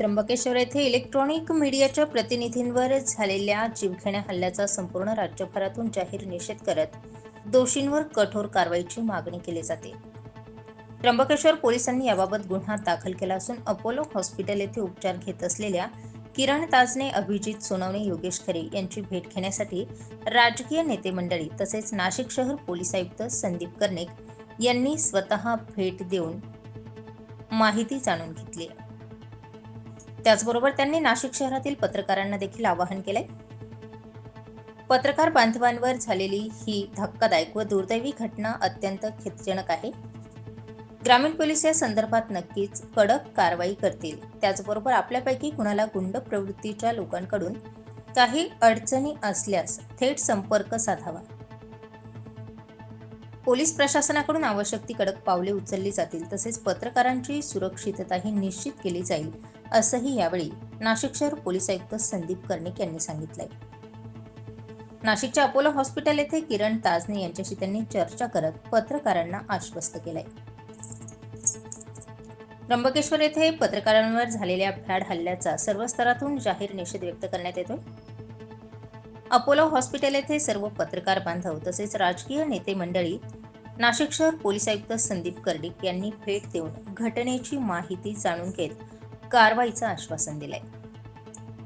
त्र्यंबकेश्वर येथे इलेक्ट्रॉनिक मीडियाच्या प्रतिनिधींवर झालेल्या जीवघेण्या हल्ल्याचा संपूर्ण राज्यभरातून जाहीर निषेध करत दोषींवर कठोर कारवाईची मागणी केली जाते. त्र्यंबकेश्वर पोलिसांनी याबाबत गुन्हा दाखल केला असून अपोलो हॉस्पिटल येथे उपचार घेत असलेल्या किरण ताजने अभिजित सोनवणे योगेश खरे यांची भेट घेण्यासाठी राजकीय नेते मंडळी तसेच नाशिक शहर पोलीस आयुक्त संदीप कर्णिक यांनी स्वतः भेट देऊन माहिती जाणून घेतली त्याचबरोबर त्यांनी नाशिक शहरातील पत्रकारांना देखील आवाहन केलंय. पत्रकार बांधवांवर झालेली ही धक्कादायक व दुर्दैवी घटना अत्यंत खेदजनक आहे. ग्रामीण पोलीस या संदर्भात नक्कीच कडक कारवाई करतील. त्याचबरोबर आपल्यापैकी कुणाला गुंड प्रवृत्तीच्या लोकांकडून काही अडचणी असल्यास थेट संपर्क साधावा. पोलीस प्रशासनाकडून आवश्यक ती कडक पावले उचलली जातील तसेच पत्रकारांची सुरक्षितताही निश्चित केली जाईल असंही यावेळी नाशिक शहर पोलीस आयुक्त संदीप कर्णिक यांनी सांगितलंय. नाशिकच्या अपोलो हॉस्पिटल येथे किरण ताजने यांच्याशी त्यांनी चर्चा करत पत्रकारांना आश्वस्त केलंय. त्र्यंबकेश्वर येथे पत्रकारांवर झालेल्या भ्याड हल्ल्याचा सर्व स्तरातून जाहीर निषेध व्यक्त करण्यात येतोय. अपोलो हॉस्पिटल येथे सर्व पत्रकार बांधव तसेच राजकीय नेते मंडळी नाशिक शहर पोलीस आयुक्त संदीप कर्डिक यांनी भेट देऊन घटनेची माहिती जाणून घेत कारवाईचं आश्वासन दिलंय.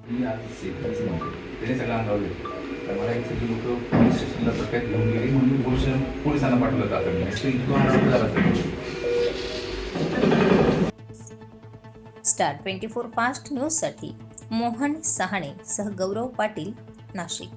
मी आज सेफच नव्हते त्याने सगळं अंगावर तर मला एक सगळी लोक पोलीस स्टेशनला तक्रार घेऊन गेली. म्हणून पोलीस पोलिसांना पाठवलं जातं मी. तर इतकं अंगावर झालं सगळं स्टार ट्वेंटी फोर फास्ट न्यूजसाठी मोहन सहाणे सह गौरव पाटील naszej.